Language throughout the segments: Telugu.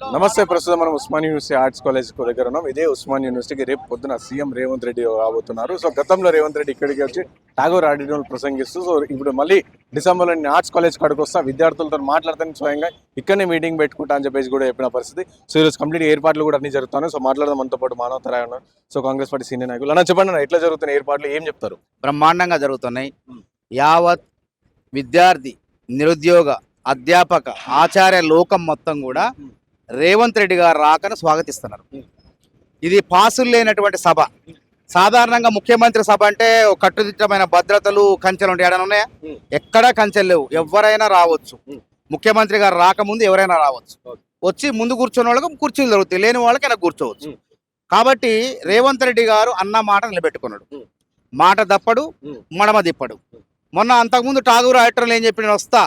నమస్తే ప్రస్తుతం మనం ఉస్మాన్ యూనివర్సిటీ ఆర్ట్స్ కాలేజ్ దగ్గర ఉన్నాం. ఇదే ఉస్మాన్ యూనివర్సిటీకి రేపు పొద్దున సీఎం రేవంత్ రెడ్డి రాబోతున్నారు. సో గతంలో రేవంత్ రెడ్డి ఇక్కడికి వచ్చి టాగోర్ ఆడిటోరియం ప్రసంగిస్తూ సో ఇప్పుడు మళ్ళీ డిసెంబర్లో నేను ఆర్ట్స్ కాలేజ్ కాడికి వస్తా విద్యార్థులతో మాట్లాడతాను స్వయంగా. ఇక్కడనే మీటింగ్ పెట్టుకుంటా అని చెప్పేసి కూడా చెప్పిన పరిస్థితి. సో ఈరోజు కంప్లీట్ ఏర్పాట్లు కూడా అన్ని జరుగుతాయి సో మాట్లాడదాం మనతో పాటు మానవ ఉన్నారు. సో కాంగ్రెస్ పార్టీ సీనియర్ నాయకులు. అన్న చెప్పండి ఎట్లా జరుగుతున్నాయి ఏర్పాట్లు? ఏం చెప్తారు? బ్రహ్మాండంగా జరుగుతున్నాయి. యావత్ విద్యార్థి నిరుద్యోగ అధ్యాపక ఆచార్య లోకం మొత్తం కూడా రేవంత్ రెడ్డి గారు రాకను స్వాగతిస్తున్నారు. ఇది పాసులు లేనటువంటి సభ. సాధారణంగా ముఖ్యమంత్రి సభ అంటే కట్టుదిట్టమైన భద్రతలు కంచెలు ఉంటాయి ఏడైనా ఉన్నాయా? ఎక్కడా కంచెలు లేవు. ఎవరైనా రావచ్చు. ముఖ్యమంత్రి గారు రాకముందు ఎవరైనా రావచ్చు. వచ్చి ముందు కూర్చున్న వాళ్ళకి కుర్చీలు దొరుకుతాయి. లేని వాళ్ళకి వెనక కూర్చోవచ్చు. కాబట్టి రేవంత్ రెడ్డి గారు అన్న మాట నిలబెట్టుకున్నాడు. మాట దప్పడు మడమ దిప్పడు మొన్న అంతకుముందు ఠాగూర్ ఆడిటర్లు ఏం చెప్పి నేను వస్తా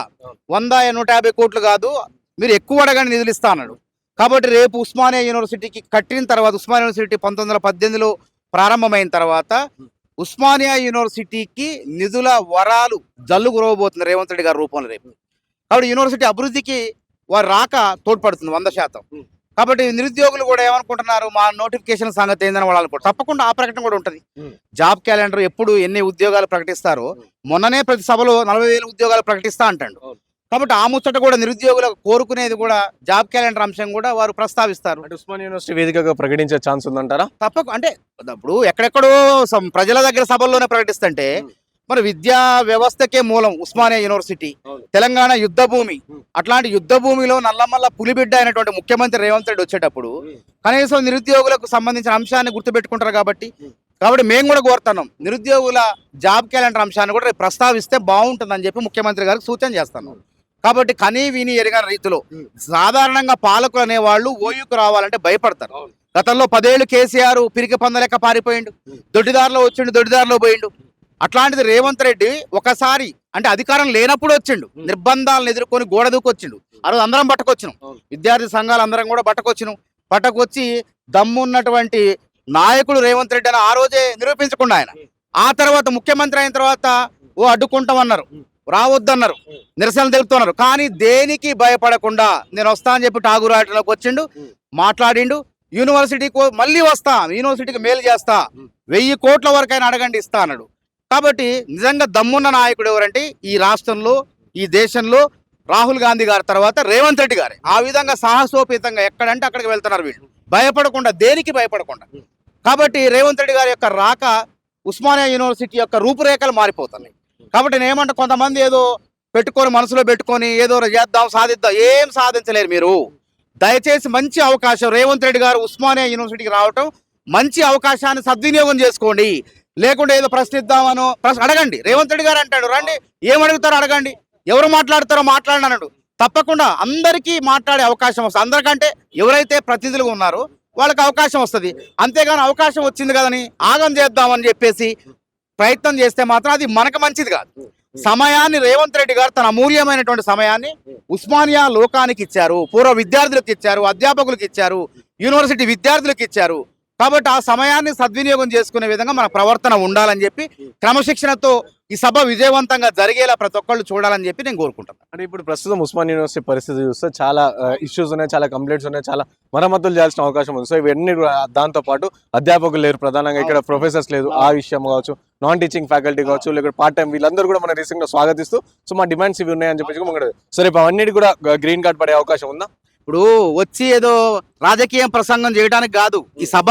వంద నూట యాభై కోట్లు కాదు. మీరు ఎక్కువ అడగండి నిధులు ఇస్తా అన్నాడు. కాబట్టి రేపు ఉస్మానియా యూనివర్సిటీకి కట్టిన తర్వాత ఉస్మానియా యూనివర్సిటీ పంతొమ్మిది వందల పద్దెనిమిదిలో ప్రారంభమైన తర్వాత ఉస్మానియా యూనివర్సిటీకి నిధుల వరాలు జల్లు కురవబోతుంది రేవంత్ రెడ్డి గారి రూపంలో రేపు. కాబట్టి యూనివర్సిటీ అభివృద్ధికి వారు రాక తోడ్పడుతుంది వంద శాతం. కాబట్టి నిరుద్యోగులు కూడా ఏమనుకుంటున్నారు? మా నోటిఫికేషన్ సంగతి ఏందని వాళ్ళు అనుకుంటారు తప్పకుండా ఆ ప్రకటన కూడా ఉంటుంది. జాబ్ క్యాలెండర్ ఎప్పుడు ఎన్ని ఉద్యోగాలు ప్రకటిస్తారో మొన్ననే ప్రతి సభలో నలభై వేల ఉద్యోగాలు ప్రకటిస్తా అంటాడు. కాబట్టి ఆ ముచ్చట కూడా నిరుద్యోగులకు కోరుకునేది కూడా జాబ్ క్యాలెండర్ అంశం కూడా వారు ప్రస్తావిస్తారు ఉస్మాన్ యూనివర్సిటీ వేదికగా ప్రకటించే ఛాన్స్ ఉందంటారా తప్పక అంటే ఇప్పుడు ఎక్కడెక్కడో ప్రజల దగ్గర సభల్లోనే ప్రకటిస్తుంటే. మరి విద్యా వ్యవస్థకే మూలం ఉస్మానియా యూనివర్సిటీ. తెలంగాణ యుద్ధ భూమి. అట్లాంటి యుద్ధ భూమిలో నల్లమల్ల పులిబిడ్డ అయినటువంటి ముఖ్యమంత్రి రేవంత్ రెడ్డి వచ్చేటప్పుడు. కనీసం నిరుద్యోగులకు సంబంధించిన అంశాన్ని గుర్తుపెట్టుకుంటారు కాబట్టి. కాబట్టి మేము కూడా కోరుతున్నాం నిరుద్యోగుల జాబ్ క్యాలెండర్ అంశాన్ని కూడా ప్రస్తావిస్తే బాగుంటుందని చెప్పి ముఖ్యమంత్రి గారికి సూచన చేస్తున్నాం కాబట్టి కనీ విని ఎరగని రీతిలో. సాధారణంగా పాలకులు అనేవాళ్ళు ఓయూకు రావాలంటే భయపడతారు. గతంలో పదేళ్ళు కేసీఆర్ పిరికి పందలేక పారిపోయిండు. దొడ్డిదారిలో వచ్చిండు దొడ్డిదారిలో పోయిండు. అట్లాంటిది రేవంత్ రెడ్డి ఒకసారి అంటే అధికారం లేనప్పుడు వచ్చిండు. నిర్బంధాలను ఎదుర్కొని గోడ దూకొచ్చిండు. ఆ రోజు అందరం పట్టుకొచ్చినాం. విద్యార్థి సంఘాలు అందరం కూడా పట్టుకొచ్చినాం పట్టుకొచ్చి దమ్మున్నటువంటి నాయకుడు రేవంత్ రెడ్డి అని ఆ రోజే నిరూపించకుండా ఆయన. ఆ తర్వాత ముఖ్యమంత్రి అయిన తర్వాత ఓ అడ్డుకుంటామన్నారు. రావద్దన్నారు. నిరసన తెలుపుతున్నారు. కానీ దేనికి భయపడకుండా నేను వస్తా అని చెప్పి ఠాగూర్ ఆటలోకి వచ్చిండు మాట్లాడిండు. యూనివర్సిటీకి మళ్ళీ వస్తా యూనివర్సిటీకి మేలు చేస్తా. వెయ్యి కోట్ల వరకైనా అడగండి ఇస్తా అన్నాడు. కాబట్టి నిజంగా దమ్మున్న నాయకుడు ఎవరంటే ఈ రాష్ట్రంలో ఈ దేశంలో రాహుల్ గాంధీ గారి తర్వాత రేవంత్ రెడ్డి గారే. ఆ విధంగా సాహసోపేతంగా ఎక్కడంటే అక్కడికి వెళ్తున్నారు వీళ్ళు. భయపడకుండా దేనికి భయపడకుండా? కాబట్టి రేవంత్ రెడ్డి గారి యొక్క రాక ఉస్మానియా యూనివర్సిటీ యొక్క రూపురేఖలు మారిపోతున్నాయి. కాబట్టి నేను ఏమంటే కొంతమంది ఏదో పెట్టుకొని మనసులో పెట్టుకొని ఏదో చేద్దాం సాధిద్దాం ఏం సాధించలేరు మీరు. దయచేసి మంచి అవకాశం రేవంత్ రెడ్డి గారు ఉస్మానియా యూనివర్సిటీకి రావటం మంచి అవకాశాన్ని సద్వినియోగం చేసుకోండి. లేకుంటే ఏదో ప్రశ్నిద్దామనో ప్రశ్న అడగండి. రేవంత్ రెడ్డి గారు అంటాడు రండి ఏం అడుగుతారో అడగండి. ఎవరు మాట్లాడతారో మాట్లాడినాడు తప్పకుండా అందరికీ మాట్లాడే అవకాశం వస్తుంది. అందరికంటే ఎవరైతే ప్రతినిధులుగా ఉన్నారో వాళ్ళకి అవకాశం వస్తుంది. అంతేగాని అవకాశం వచ్చింది కదని ఆగం చేద్దామని చెప్పేసి ప్రయత్నం చేస్తే మాత్రం అది మనకు మంచిది కాదు. సమయాన్ని రేవంత్ రెడ్డి గారు తన అమూల్యమైనటువంటి సమయాన్ని ఉస్మానియా లోకానికి ఇచ్చారు పూర్వ విద్యార్థులకు ఇచ్చారు అధ్యాపకులకు ఇచ్చారు యూనివర్సిటీ విద్యార్థులకు ఇచ్చారు. కాబట్టి ఆ సమయాన్ని సద్వినియోగం చేసుకునే విధంగా మన ప్రవర్తన ఉండాలని చెప్పి క్రమశిక్షణతో ఈ సభ విజయవంతంగా జరిగేలా ప్రతి ఒక్కళ్ళు చూడాలని చెప్పి నేను కోరుకుంటున్నాను. అంటే ఇప్పుడు ప్రస్తుతం ఉస్మాన్ యూనివర్సిటీ పరిస్థితి చూస్తే చాలా ఇష్యూస్ ఉన్నాయి చాలా కంప్లైంట్స్ ఉన్నాయి చాలా మరమ్మతులు చేయాల్సిన అవకాశం ఉంది. సో ఇవన్నీ కూడా దాంతో పాటు అధ్యాపకులు లేరు ప్రధానంగా. ఇక్కడ ప్రొఫెసర్స్ లేదు ఆ విషయం కావచ్చు నాన్ టీచింగ్ ఫ్యాకల్టీ కావచ్చు లేకపోతే పార్ట్ టైం వీళ్ళందరూ కూడా మన రీసెంట్గా స్వాగతిస్తూ సో మా డిమాండ్స్ ఇవి ఉన్నాయని చెప్పేసి మనం సరే ఇప్పుడు అవన్నీ కూడా గ్రీన్ కార్డ్ పడే అవకాశం ఉందా? ఇప్పుడు వచ్చి ఏదో రాజకీయం ప్రసంగం చేయడానికి కాదు ఈ సభ.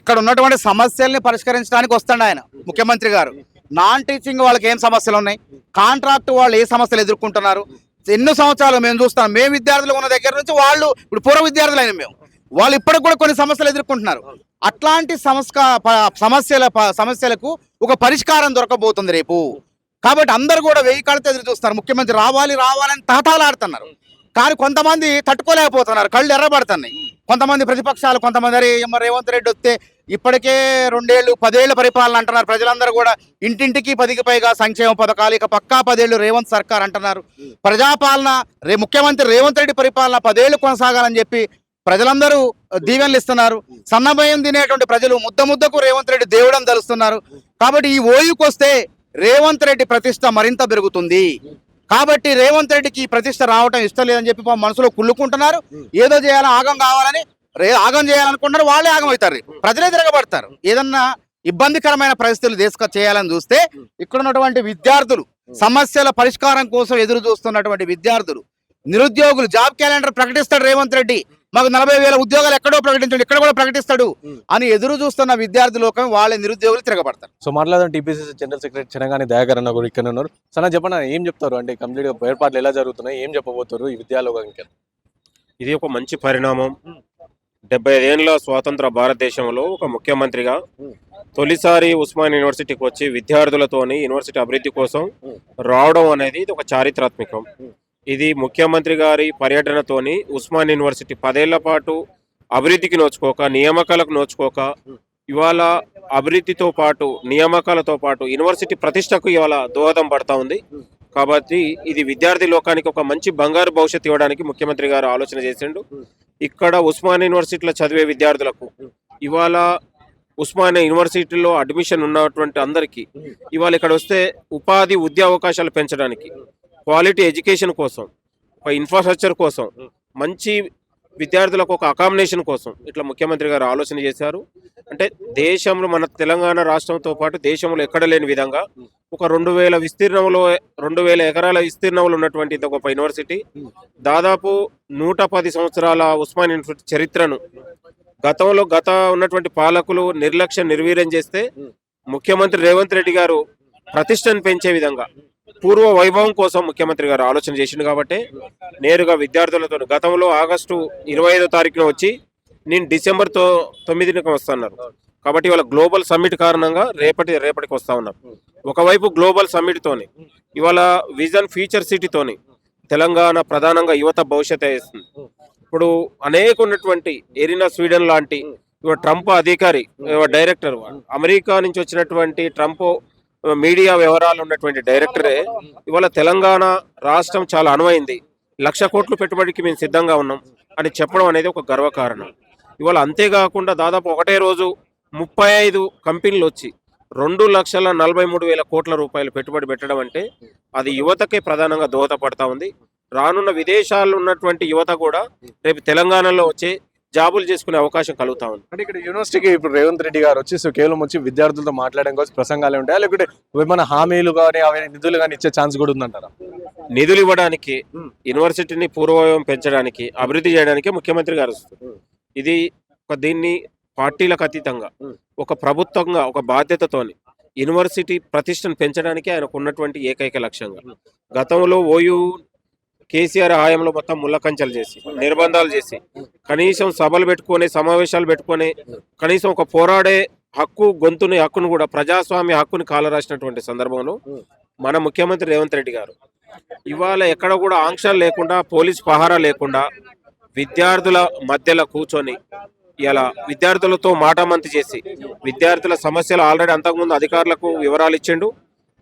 ఇక్కడ ఉన్నటువంటి సమస్యల్ని పరిష్కరించడానికి వస్తాడు ఆయన ముఖ్యమంత్రి గారు. నాన్ టీచింగ్ వాళ్ళకి ఏం సమస్యలు ఉన్నాయి? కాంట్రాక్ట్ వాళ్ళు ఏ సమస్యలు ఎదుర్కొంటున్నారు? ఎన్నో సంవత్సరాలు మేము చూస్తాం మేము విద్యార్థులు ఉన్న దగ్గర నుంచి వాళ్ళు ఇప్పుడు పూర్వ విద్యార్థులు అయిన మేము. వాళ్ళు ఇప్పటికి కూడా కొన్ని సమస్యలు ఎదుర్కొంటున్నారు. అట్లాంటి సంస్క సమస్యల సమస్యలకు ఒక పరిష్కారం దొరకబోతుంది రేపు. కాబట్టి అందరు కూడా వెయ్యి కాళ్ళతో ఎదురు చూస్తారు ముఖ్యమంత్రి రావాలి రావాలని తహతాలాడుతున్నారు కానీ కొంతమంది తట్టుకోలేకపోతున్నారు. కళ్ళు ఎర్రబడుతున్నాయి. కొంతమంది ప్రతిపక్షాలు కొంతమంది రేవంత్ రెడ్డి వస్తే ఇప్పటికే రెండేళ్ళు పదేళ్ళ పరిపాలన అంటున్నారు. ప్రజలందరూ కూడా ఇంటింటికి పదికి పైగా సంక్షేమ పథకాలు ఇక పక్కా పదేళ్ళు రేవంత్ సర్కార్ అంటున్నారు. ప్రజాపాలన రే ముఖ్యమంత్రి రేవంత్ రెడ్డి పరిపాలన పదేళ్ళు కొనసాగాలని చెప్పి ప్రజలందరూ దీవెనలు ఇస్తున్నారు. సన్నభయం తినేటువంటి ప్రజలు ముద్ద ముద్దకు రేవంత్ రెడ్డి దేవుడని తలుస్తున్నారు. కాబట్టి ఈ ఓయుకొస్తే రేవంత్ రెడ్డి ప్రతిష్ట మరింత పెరుగుతుంది. కాబట్టి రేవంత్ రెడ్డికి ప్రతిష్ట రావటం ఇష్టం లేదని చెప్పి మనసులో కుళ్ళుకుంటున్నారు. ఏదో చేయాలని ఆగం కావాలని రే ఆగం చేయాలనుకుంటారు వాళ్ళే ఆగం అవుతారు ప్రజలే తిరగబడతారు. ఏదన్నా ఇబ్బందికరమైన పరిస్థితులు తీసుక చేయాలని చూస్తే ఇక్కడ ఉన్నటువంటి విద్యార్థులు సమస్యల పరిష్కారం కోసం ఎదురు చూస్తున్నటువంటి విద్యార్థులు నిరుద్యోగులు జాబ్ క్యాలెండర్ ప్రకటిస్తాడు రేవంత్ రెడ్డి. మాకు నలభై వేల ఉద్యోగాలు ఎక్కడో ప్రకటించాడు ఇక్కడ కూడా ప్రకటిస్తాడు. అని ఎదురు చూస్తున్న విద్యార్థి లోకం వాళ్ళే నిరుద్యోగులు తిరగబడతారు. సో మాట్లాడదాం TPCC general secretary Chenagani Dayakar అన్న కూడా ఇక్కడ ఉన్నారు. సరే చెప్పండి ఏం చెప్తారు? అంటే కంప్లీట్గా ఏర్పాట్లు ఎలా జరుగుతున్నాయి? ఏం చెప్పబోతారు ఈ విద్యాలోకానికి ఇది ఒక మంచి పరిణామం. డెబ్బై ఐదేళ్ళ స్వాతంత్ర భారతదేశంలో ఒక ముఖ్యమంత్రిగా తొలిసారి ఉస్మాన్ యూనివర్సిటీకి వచ్చి విద్యార్థులతోని యూనివర్సిటీ అభివృద్ధి కోసం రావడం అనేది ఇది ఒక చారిత్రాత్మకం. ఇది ముఖ్యమంత్రి గారి పర్యటనతోని ఉస్మాన్ యూనివర్సిటీ పదేళ్ళ పాటు అభివృద్ధికి నోచుకోక నియామకాలకు నోచుకోక ఇవాళ అభివృద్ధితో పాటు నియామకాలతో పాటు యూనివర్సిటీ ప్రతిష్టకు ఇవాళ దోహదం పడతా ఉంది. కాబట్టి ఇది విద్యార్థి లోకానికి ఒక మంచి బంగారు భవిష్యత్తు ఇవ్వడానికి ముఖ్యమంత్రి గారు ఆలోచన చేసిండు. ఇక్కడ ఉస్మాన్ యూనివర్సిటీలో చదివే విద్యార్థులకు ఇవాళ ఉస్మానియా యూనివర్సిటీలో అడ్మిషన్ ఉన్నటువంటి అందరికీ ఇవాళ ఇక్కడ వస్తే ఉపాధి ఉద్యోగావకాశాలు పెంచడానికి క్వాలిటీ ఎడ్యుకేషన్ కోసం ఇన్ఫ్రాస్ట్రక్చర్ కోసం మంచి విద్యార్థులకు ఒక అకామిడేషన్ కోసం ఇట్లా ముఖ్యమంత్రి గారు ఆలోచన చేశారు. అంటే దేశంలో మన తెలంగాణ రాష్ట్రంతో పాటు దేశంలో ఎక్కడ లేని విధంగా ఒక రెండు వేల విస్తీర్ణంలో రెండు వేల ఎకరాల విస్తీర్ణంలో ఉన్నటువంటి ఇంత గొప్ప యూనివర్సిటీ. దాదాపు నూట పది సంవత్సరాల ఉస్మాన్ యూనివర్సిటీ చరిత్రను గతంలో గత ఉన్నటువంటి పాలకులు నిర్లక్ష్యం నిర్వీర్యం చేస్తే ముఖ్యమంత్రి రేవంత్ రెడ్డి గారు ప్రతిష్టను పెంచే విధంగా పూర్వ వైభవం కోసం ముఖ్యమంత్రి గారు ఆలోచన చేసిండు కాబట్టి నేరుగా విద్యార్థులతో గతంలో ఆగస్టు ఇరవై ఐదో తారీఖున వచ్చి నేను డిసెంబర్తో తొమ్మిదికి వస్తున్నారు. కాబట్టి ఇవాళ గ్లోబల్ సమ్మిట్ కారణంగా రేపటి రేపటికి వస్తా ఉన్నారు. ఒకవైపు గ్లోబల్ సమ్మిట్తోని ఇవాళ విజన్ ఫ్యూచర్ సిటీతోని తెలంగాణ ప్రధానంగా యువత భవిష్యత్ వేస్తుంది. ఇప్పుడు అనేక ఉన్నటువంటి ఎరినా స్వీడన్ లాంటి ఇవాళ ట్రంప్ అధికారి డైరెక్టర్ అమెరికా నుంచి వచ్చినటువంటి ట్రంప్ మీడియా వ్యవహారాలు ఉన్నటువంటి డైరెక్టరే ఇవాళ తెలంగాణ రాష్ట్రం చాలా అనువైంది. లక్ష కోట్లు పెట్టుబడికి మేము సిద్ధంగా ఉన్నాం అని చెప్పడం అనేది ఒక గర్వకారణం. ఇవాళ అంతేకాకుండా దాదాపు ఒకటే రోజు ముప్పై ఐదు కంపెనీలు వచ్చి రెండు లక్షల నలభై మూడు వేల కోట్ల రూపాయలు పెట్టుబడి పెట్టడం అంటే అది యువతకే ప్రధానంగా దోహదపడతా ఉంది. రానున్న విదేశాల్లో ఉన్నటువంటి యువత కూడా రేపు తెలంగాణలో వచ్చే జాబులు చేసుకునే అవకాశం కలుగుతా ఉంది. అంటే ఇక్కడ యూనివర్సిటీకి ఇప్పుడు రేవంత్ రెడ్డి గారు వచ్చి సో కేవలం వచ్చి విద్యార్థులతో మాట్లాడడం కోసం ప్రసంగాలే ఉంటాయా? లేకుంటే ఏమైనా హామీలు కానీ అవి నిధులు కానీ ఇచ్చే ఛాన్స్ కూడా ఉందంటారా? నిధులు ఇవ్వడానికి. యూనివర్సిటీని పూర్వవైభవం పెంచడానికి అభివృద్ధి చేయడానికి ముఖ్యమంత్రి గారు ఇది ఒక దీన్ని పార్టీలకు అతీతంగా. ఒక ప్రభుత్వంగా ఒక బాధ్యతతోని యూనివర్సిటీ ప్రతిష్టను పెంచడానికి ఆయనకు ఉన్నటువంటి ఏకైక లక్ష్యంగా. గతంలో ఓయూ కేసీఆర్ హయాంలో మొత్తం ముళ్ళకంచెలు చేసి నిర్బంధాలు చేసి కనీసం సభలు పెట్టుకొని సమావేశాలు పెట్టుకొని కనీసం ఒక పోరాడే హక్కు గొంతుని హక్కును కూడా ప్రజాస్వామ్య హక్కుని కాలరాసినటువంటి సందర్భంలో మన ముఖ్యమంత్రి రేవంత్ రెడ్డి గారు ఇవాళ ఎక్కడ కూడా ఆంక్షలు లేకుండా పోలీస్ పహారా లేకుండా విద్యార్థుల మధ్యలో కూర్చొని ఇలా విద్యార్థులతో మాటామంతి చేసి విద్యార్థుల సమస్యలు ఆల్రెడీ అంతకుముందు అధికారులకు వివరాలు ఇచ్చిండు.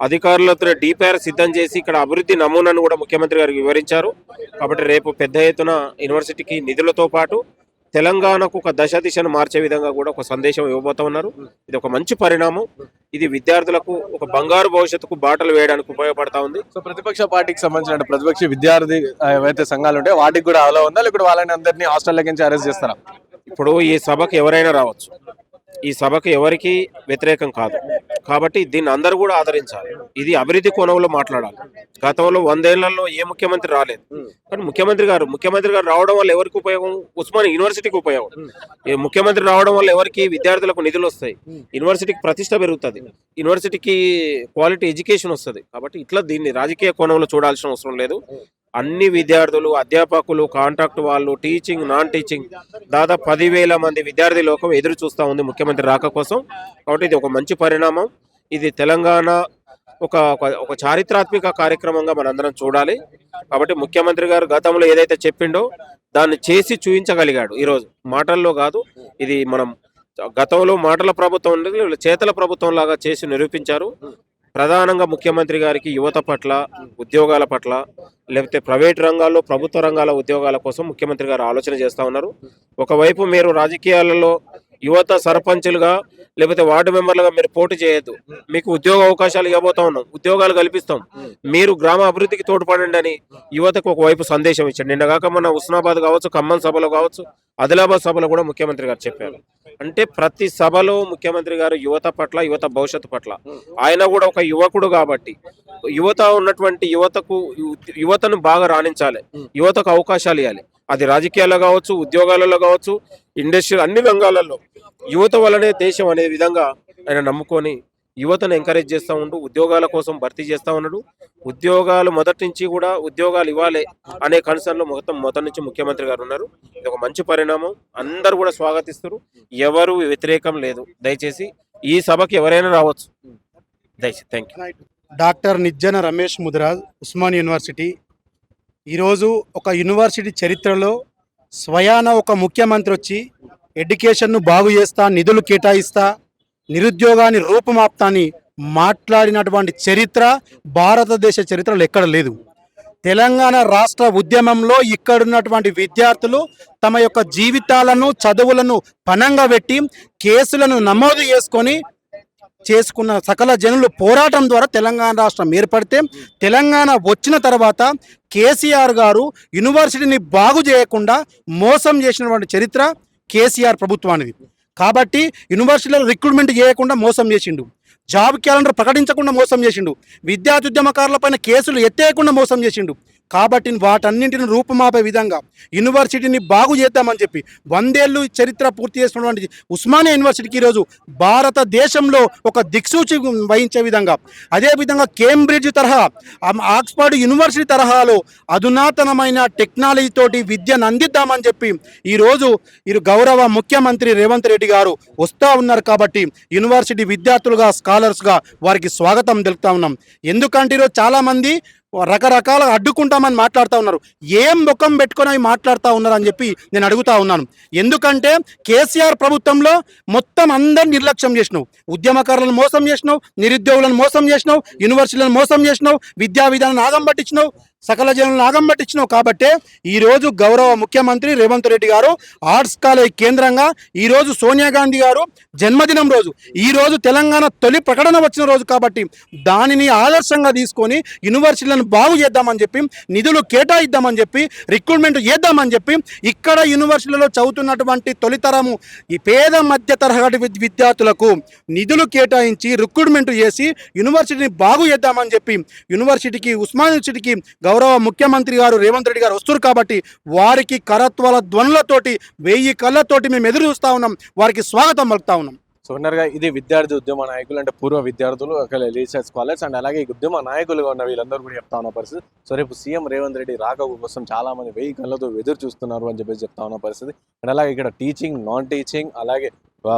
అధికారులతో డిపిఆర్ సిద్ధం చేసి ఇక్కడ అభివృద్ధి నమూనాను కూడా ముఖ్యమంత్రి గారు వివరించారు. కాబట్టి రేపు పెద్ద ఎత్తున యూనివర్సిటీకి నిధులతో పాటు తెలంగాణకు ఒక దశ దిశను మార్చే విధంగా కూడా ఒక సందేశం ఇవ్వబోతా ఉన్నారు. ఇది ఒక మంచి పరిణామం. ఇది విద్యార్థులకు ఒక బంగారు భవిష్యత్తుకు బాటలు వేయడానికి ఉపయోగపడతా ఉంది. సో ప్రతిపక్ష పార్టీకి సంబంధించిన ప్రతిపక్ష విద్యార్థి ఏవైతే సంఘాలు ఉంటాయో వాటికి కూడా అలా ఉందా? లేకుంటే వాళ్ళని అందరినీ హాస్టల్ నుంచి అరెస్ట్ చేస్తారా? ఇప్పుడు ఈ సభకు ఎవరైనా రావచ్చు. ఈ సభకు ఎవరికి వ్యతిరేకం కాదు. కాబట్టి దీన్ని అందరూ కూడా ఆదరించాలి. ఇది అభివృద్ధి కోణంలో మాట్లాడాలి. గతంలో వందేళ్ళలో ఏ ముఖ్యమంత్రి రాలేదు. కానీ ముఖ్యమంత్రి గారు ముఖ్యమంత్రి గారు రావడం వల్ల ఎవరికి ఉపయోగం? ఉస్మాన్ యూనివర్సిటీకి ఉపయోగం. ముఖ్యమంత్రి రావడం వల్ల ఎవరికి విద్యార్థులకు నిధులు వస్తాయి? యూనివర్సిటీకి ప్రతిష్ట పెరుగుతుంది. యూనివర్సిటీకి క్వాలిటీ ఎడ్యుకేషన్ వస్తుంది. కాబట్టి ఇట్లా దీన్ని రాజకీయ కోణంలో చూడాల్సిన అవసరం లేదు. అన్ని విద్యార్థులు అధ్యాపకులు కాంట్రాక్ట్ వాళ్ళు టీచింగ్ నాన్ టీచింగ్ దాదాపు పదివేల మంది విద్యార్థి లోకం ఎదురు చూస్తూ ఉంది ముఖ్యమంత్రి రాక కోసం. కాబట్టి ఇది ఒక మంచి పరిణామం. ఇది తెలంగాణ ఒక ఒక- చారిత్రాత్మిక చారిత్రాత్మక కార్యక్రమంగా మనందరం చూడాలి. కాబట్టి ముఖ్యమంత్రి గారు గతంలో ఏదైతే చెప్పిండో దాన్ని చేసి చూపించగలిగాడు ఈరోజు మాటల్లో కాదు ఇది మనం గతంలో మాటల ప్రభుత్వం చేతల ప్రభుత్వం లాగా చేసి నిరూపించారు. ప్రధానంగా ముఖ్యమంత్రి గారికి యువత పట్ల ఉద్యోగాల పట్ల లేకపోతే ప్రైవేట్ రంగాల్లో ప్రభుత్వ రంగాల ఉద్యోగాల కోసం ముఖ్యమంత్రి గారు ఆలోచన చేస్తూ ఉన్నారు. ఒకవైపు మీరు రాజకీయాలలో యువత సర్పంచులుగా లేకపోతే వార్డు మెంబర్లుగా మీరు పోటీ చేయొద్దు. మీకు ఉద్యోగ అవకాశాలు ఇవ్వబోతా ఉన్నాం. ఉద్యోగాలు కల్పిస్తాం. మీరు గ్రామ అభివృద్ధికి తోడ్పడండి అని యువతకు ఒకవైపు సందేశం ఇచ్చాడు. నిన్నగాక మన ఉస్నాబాద్ కావచ్చు ఖమ్మం సభలో కావచ్చు ఆదిలాబాద్ సభలో కూడా ముఖ్యమంత్రి గారు చెప్పారు. అంటే ప్రతి సభలో ముఖ్యమంత్రి గారు యువత పట్ల యువత భవిష్యత్తు పట్ల. ఆయన కూడా ఒక యువకుడు కాబట్టి యువత ఉన్నటువంటి యువతకు యువతను బాగా రాణించాలి. యువతకు అవకాశాలు ఇవ్వాలి. అది రాజకీయాల్లో కావచ్చు ఉద్యోగాలలో కావచ్చు ఇండస్ట్రీ అన్ని రంగాలలో. యువత వల్లనే దేశం అనే విధంగా ఆయన నమ్ముకొని యువతను ఎంకరేజ్ చేస్తూ ఉండు ఉద్యోగాల కోసం భర్తీ చేస్తూ ఉన్నాడు. ఉద్యోగాలు మొదటి నుంచి కూడా ఉద్యోగాలు ఇవ్వాలి అనే కన్సర్న్లో మొత్తం మొదటి నుంచి ముఖ్యమంత్రి గారు ఉన్నారు. ఇది ఒక మంచి పరిణామం. అందరూ కూడా స్వాగతిస్తారు ఎవరు వ్యతిరేకం లేదు. దయచేసి ఈ సభకి ఎవరైనా రావచ్చు. దయచేసి thank you doctor Nijjana Ramesh Mudiraj Osman university. ఈరోజు ఒక యూనివర్సిటీ చరిత్రలో స్వయాన ఒక ముఖ్యమంత్రి వచ్చి ఎడ్యుకేషన్ను బాగు చేస్తా నిధులు కేటాయిస్తా నిరుద్యోగాన్ని రూపుమాప్తా అని మాట్లాడినటువంటి చరిత్ర భారతదేశ చరిత్రలో ఎక్కడ లేదు. తెలంగాణ రాష్ట్ర ఉద్యమంలో ఇక్కడున్నటువంటి విద్యార్థులు తమ యొక్క జీవితాలను చదువులను పనంగా పెట్టి కేసులను నమోదు చేసుకొని చేసుకున్న సకల జనులు పోరాటం ద్వారా తెలంగాణ రాష్ట్రం ఏర్పడితే తెలంగాణ వచ్చిన తర్వాత కేసీఆర్ గారు యూనివర్సిటీని బాగు చేయకుండా మోసం చేసినటువంటి చరిత్ర కేసీఆర్ ప్రభుత్వానికి కాబట్టి యూనివర్సిటీలో రిక్రూట్మెంట్ చేయకుండా మోసం చేసిండు. జాబ్ క్యాలెండర్ ప్రకటించకుండా మోసం చేసిండు. విద్యార్థుద్యమకారుల ఉద్యమకారులపైన కేసులు ఎత్తేయకుండా మోసం చేసిండు. కాబట్టి వాటన్నింటిని రూపుమాపే విధంగా యూనివర్సిటీని బాగు చేద్దామని చెప్పి వందేళ్ళు చరిత్ర పూర్తి చేసినటువంటి ఉస్మానియా యూనివర్సిటీకి ఈరోజు భారతదేశంలో ఒక దిక్సూచి వహించే విధంగా అదేవిధంగా కేంబ్రిడ్జ్ తరహా ఆక్స్ఫర్డ్ యూనివర్సిటీ తరహాలో అధునాతనమైన టెక్నాలజీ తోటి విద్యను అందిద్దామని చెప్పి ఈరోజు ఈ గౌరవ ముఖ్యమంత్రి రేవంత్ రెడ్డి గారు వస్తూ ఉన్నారు కాబట్టి యూనివర్సిటీ విద్యార్థులుగా స్కాలర్స్గా వారికి స్వాగతం తెలుపుతా ఉన్నాం. ఎందుకంటే ఈరోజు చాలామంది రకరకాలుగా అడ్డుకుంటామని మాట్లాడుతూ ఉన్నారు. ఏం ముఖం పెట్టుకొని అవి మాట్లాడుతూ ఉన్నారు అని చెప్పి నేను అడుగుతా ఉన్నాను. ఎందుకంటే కేసీఆర్ ప్రభుత్వంలో మొత్తం అందరిని నిర్లక్ష్యం చేసినావు. ఉద్యమకారులను మోసం చేసినావు నిరుద్యోగులను మోసం చేసినావు యూనివర్సిటీలను మోసం చేసినావు విద్యా విధానం ఆగం పట్టించినావు. సకల జనులను ఆగంబట్టించినావు కాబట్టే ఈరోజు గౌరవ ముఖ్యమంత్రి రేవంత్ రెడ్డి గారు ఆర్ట్స్ కాలేజ్ కేంద్రంగా ఈరోజు సోనియా గాంధీ గారు జన్మదినం రోజు. ఈ రోజు తెలంగాణ తొలి ప్రకటన వచ్చిన రోజు కాబట్టి దానిని ఆదర్శంగా తీసుకొని యూనివర్సిటీలను బాగు చేద్దామని చెప్పి నిధులు కేటాయిద్దామని చెప్పి రిక్రూట్మెంట్ చేద్దామని చెప్పి ఇక్కడ యూనివర్సిటీలలో చదువుతున్నటువంటి తొలితరము ఈ పేద మధ్య తరగతి విద్యార్థులకు నిధులు కేటాయించి రిక్రూట్మెంట్ చేసి యూనివర్సిటీని బాగు చేద్దామని చెప్పి యూనివర్సిటీకి ఉస్మాన్ యూనివర్సిటీకి గౌరవ ముఖ్యమంత్రి గారు రేవంత్ రెడ్డి గారు వస్తారు కాబట్టి వారికి కరత్వాల ధ్వనులతోటి వెయ్యి కళ్ళతోటి మేము ఎదురు చూస్తా ఉన్నాం. వారికి స్వాగతం పలుకుతా ఉన్నాం. సో విన్నర్గా ఇది విద్యార్థి ఉద్యమ నాయకులు అంటే పూర్వ విద్యార్థులు అక్కడ రీసెర్చ్ స్కాలర్స్ అండ్ అలాగే ఈ ఉద్యమ నాయకులుగా ఉన్న వీళ్ళందరూ కూడా చెప్తా ఉన్న పరిస్థితి. సో రేపు సీఎం రేవంత్ రెడ్డి రాక కోసం చాలా మంది వెయ్యి కళ్ళతో ఎదురు చూస్తున్నారు అని చెప్పేసి చెప్తా ఉన్న పరిస్థితి. అండ్ అలాగే ఇక్కడ టీచింగ్ నాన్ టీచింగ్ అలాగే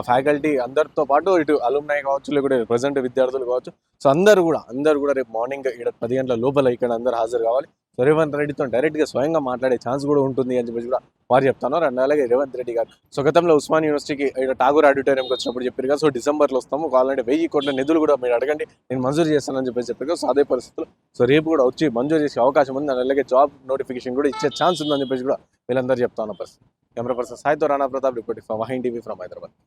ఫ్యాకల్టీ అందరితో పాటు ఇటు అలుమ్నాయ్ కావచ్చు లేకుంటే ప్రజెంట్ విద్యార్థులు కావచ్చు. సో అందరు కూడా అందరు కూడా రేపు మార్నింగ్ ఇక్కడ పది గంటల లోపల ఇక్కడ అందరు హాజరు కావాలి. సో రేవంత్ రెడ్డితో డైరెక్ట్గా స్వయంగా మాట్లాడే ఛాన్స్ కూడా ఉంటుంది అని చెప్పేసి కూడా వారు చెప్తున్నారు. అండ్ అలాగే రేవంత్ రెడ్డి గారు సో గతంలో ఉస్మాన్ యూనివర్సిటీకి ఇక్కడ ఠాగూర్ ఆడిటోరియంకి వచ్చినప్పుడు చెప్పారు కదా సో డిసెంబర్లో వస్తాము కావాలంటే వెయ్యి కోట్ల నిధులు కూడా మీరు అడగండి నేను మంజూరు చేస్తానని చెప్పేసి చెప్పారు కదా సో అదే పరిస్థితులు సో రేపు కూడా వచ్చి మంజూరు చేసే అవకాశం ఉంది. అండ్ అలాగే జాబ్ నోటిఫికేషన్ కూడా ఇచ్చే ఛాన్స్ ఉందని చెప్పేసి కూడా వీళ్ళందరూ చెప్తా ఉన్న పరిస్థితి. Camera person సాయితో Rana Pratap reporting from TV from Hyderabad.